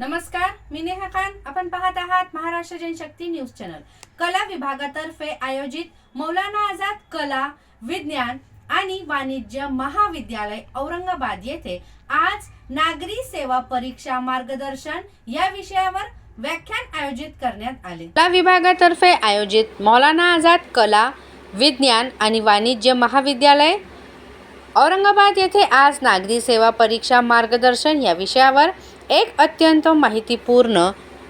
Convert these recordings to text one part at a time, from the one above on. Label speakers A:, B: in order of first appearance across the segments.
A: नमस्कार मी नेहा खान. आपण पाहत आहात महाराष्ट्र जनशक्ती न्यूज चॅनल. कला विभागातर्फे आयोजित मौलाना आझाद कला विज्ञान आणि वाणिज्य महाविद्यालय औरंगाबाद येथे आज नागरी सेवा परीक्षा मार्गदर्शन या विषयावर व्याख्यान आयोजित करण्यात आले. कला विभागातर्फे आयोजित मौलाना आझाद कला विज्ञान आणि वाणिज्य महाविद्यालय औरंगाबाद येथे आज नागरी सेवा परीक्षा मार्गदर्शन या विषयावर एक अत्यंत माहितीपूर्ण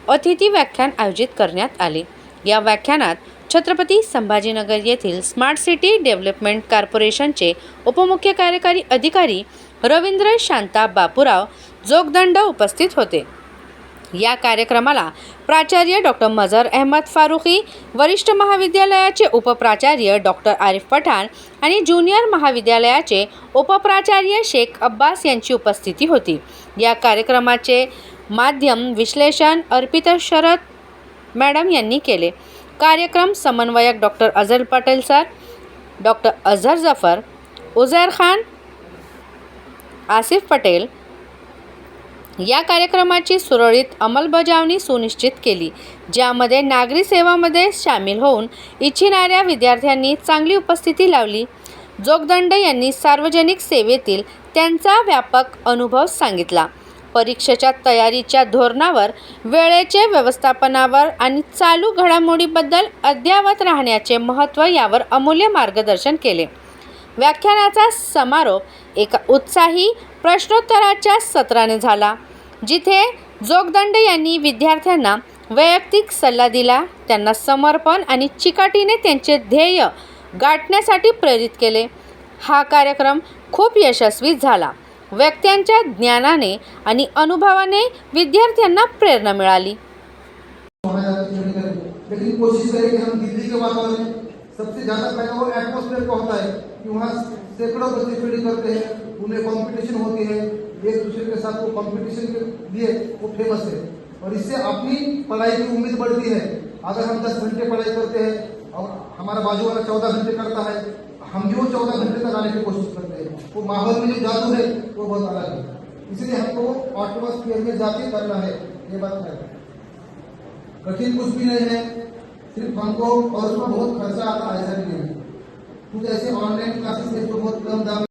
A: अतिथी व्याख्यान आयोजित करण्यात आले. या व्याख्यानात छत्रपती संभाजीनगर येथील स्मार्ट सिटी डेव्हलपमेंट कॉर्पोरेशनचे उपमुख्य कार्यकारी अधिकारी रवींद्र शांता बापूराव जोगदंड उपस्थित होते. या कार्यक्रमाला प्राचार्य डॉक्टर मझर अहमद फारुखी वरिष्ठ महाविद्यालयाचे उपप्राचार्य डॉक्टर आरिफ पठाण आणि ज्युनियर महाविद्यालयाचे उपप्राचार्य शेख अब्बास यांची उपस्थिती होती. या कार्यक्रमाचे माध्यम विश्लेषण अर्पिता शरद मॅडम यांनी केले. कार्यक्रम समन्वयक doctor Azhar Patel sir doctor Azhar Zafar Uzair Khan Asif Patel या कार्यक्रमाची सुरळीत अंमलबजावणी सुनिश्चित केली ज्यामध्ये नागरी सेवामध्ये सामील होऊन इच्छिणाऱ्या विद्यार्थ्यांनी चांगली उपस्थिती लावली. जोगदंड यांनी सार्वजनिक सेवेतील त्यांचा व्यापक अनुभव सांगितला. परीक्षेच्या तयारीच्या धोरणावर वेळेचे व्यवस्थापनावर आणि चालू घडामोडीबद्दल अद्ययावत राहण्याचे महत्त्व यावर अमूल्य मार्गदर्शन केले. व्याख्यानाचा समारोप एका उत्साही प्रश्नोत्तराच्या सत्राने झाला जिथे जोगदंड यांनी विद्यार्थ्यांना वैयक्तिक सल्ला दिला त्यांना समर्पण आणि चिकाटीने त्यांचे ध्येय गाठण्यासाठी प्रेरित केले. हा कार्यक्रम खूप यशस्वी झाला. व्यक्त्यांच्या ज्ञानाने आणि अनुभवाने विद्यार्थ्यांना प्रेरणा मिळाली.
B: सबसे ज़्यादा फ़ायदा वो एटमोसफेयर का होता है कि वहाँ सैकड़ों बच्चे स्टडी करते हैं उनमें कंपटीशन होती है एक दूसरे के साथ वो कंपटीशन के लिए वो फ़ेमस है। और इससे अपनी पढ़ाई की उम्मीद बढ़ती है। अगर हम दस घंटे पढ़ाई करते हैं और हमारा बाजू वाला चौदह घंटे करता है, हम भी वो चौदह घंटे तक आने की कोशिश करते हैं। वो माहौल में जो जादू है, वो बहुत अलग है। इसलिए हमको वो एटमोसफियर में जाके करना है, ये बात है। कठिन कुछ भी नहीं है, सिर्फ़ हमको और उसमें बहुत खर्चा नाही. तू त्याचे ऑनलाईन क्लासेस घेतो बहुत कम दाम